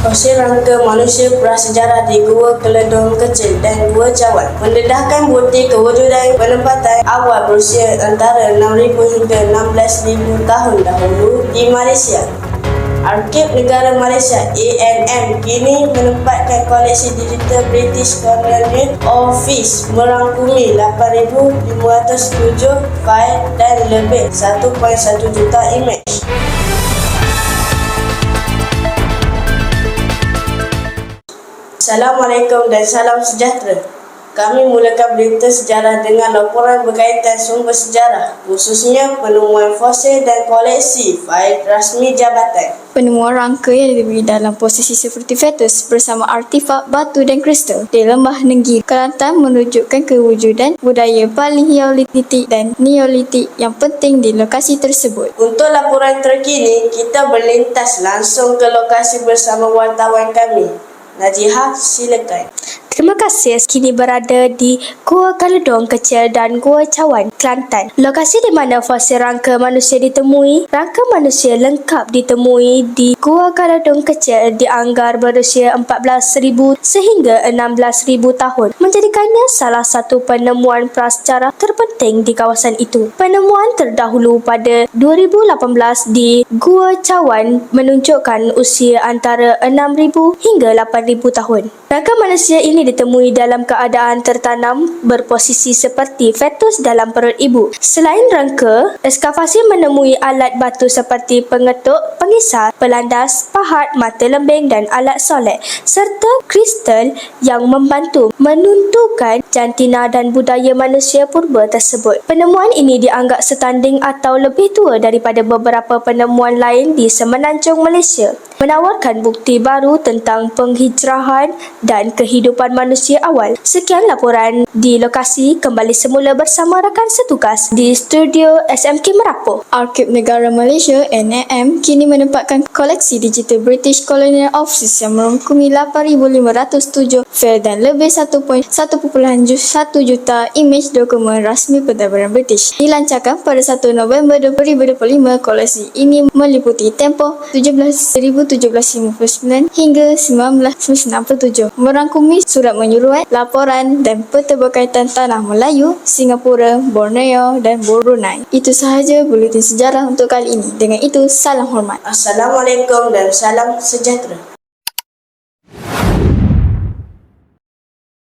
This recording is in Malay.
Fosil rangka manusia prasejarah di Gua Keledong Kecil dan Gua Cawan mendedahkan bukti kewujudan penempatan awal berusia antara 6,000 hingga 16,000 tahun dahulu di Malaysia. Arkib Negara Malaysia ANM kini menempatkan koleksi digital British Colonial Office merangkumi 8,507 fail dan lebih 1.1 juta imej. Assalamualaikum dan salam sejahtera. Kami mulakan berita sejarah dengan laporan berkaitan sumber sejarah, khususnya penemuan fosil dan koleksi fail rasmi jabatan. Penemuan rangka yang diberi dalam posisi seperti fetus bersama artifak batu dan kristal di lembah Nenggiri, Kelantan menunjukkan kewujudan budaya paleolitik dan neolitik yang penting di lokasi tersebut. Untuk laporan terkini, kita berlintas langsung ke lokasi bersama wartawan kami. на діга всі лякає. Terima kasih kini berada di Gua Kaledong Kecil dan Gua Cawan, Kelantan. Lokasi di mana fosil rangka manusia ditemui. Rangka manusia lengkap ditemui di Gua Kaledong Kecil dianggar berusia 14,000 sehingga 16,000 tahun. Menjadikannya salah satu penemuan prasejarah terpenting di kawasan itu. Penemuan terdahulu pada 2018 di Gua Cawan menunjukkan usia antara 6,000 hingga 8,000 tahun. Rangka manusia ini ditemui dalam keadaan tertanam berposisi seperti fetus dalam perut ibu. Selain rangka, ekskavasi menemui alat batu seperti pengetuk, pengisar, pelandas, pahat, mata lembing dan alat solek serta kristal yang membantu menentukan jantina dan budaya manusia purba tersebut. Penemuan ini dianggap setanding atau lebih tua daripada beberapa penemuan lain di semenanjung Malaysia menawarkan bukti baru tentang penghijrahan dan kehidupan manusia awal. Sekian laporan di lokasi kembali semula bersama rakan setugas di studio SMK Merapu. Arkib Negara Malaysia NAM kini menempatkan koleksi digital British Colonial Office yang merangkumi 8,507 fail dan lebih 1.1 juta imej dokumen rasmi pentadbiran British. Dilancarkan pada 1 November 2025, koleksi ini meliputi tempoh 17,1759 hingga 1997 merangkumi surat menyuruhan, laporan dan peta berkaitan tanah Melayu, Singapura, Borneo dan Brunei. Itu sahaja buletin sejarah untuk kali ini. Dengan itu, salam hormat. Assalamualaikum dan salam sejahtera.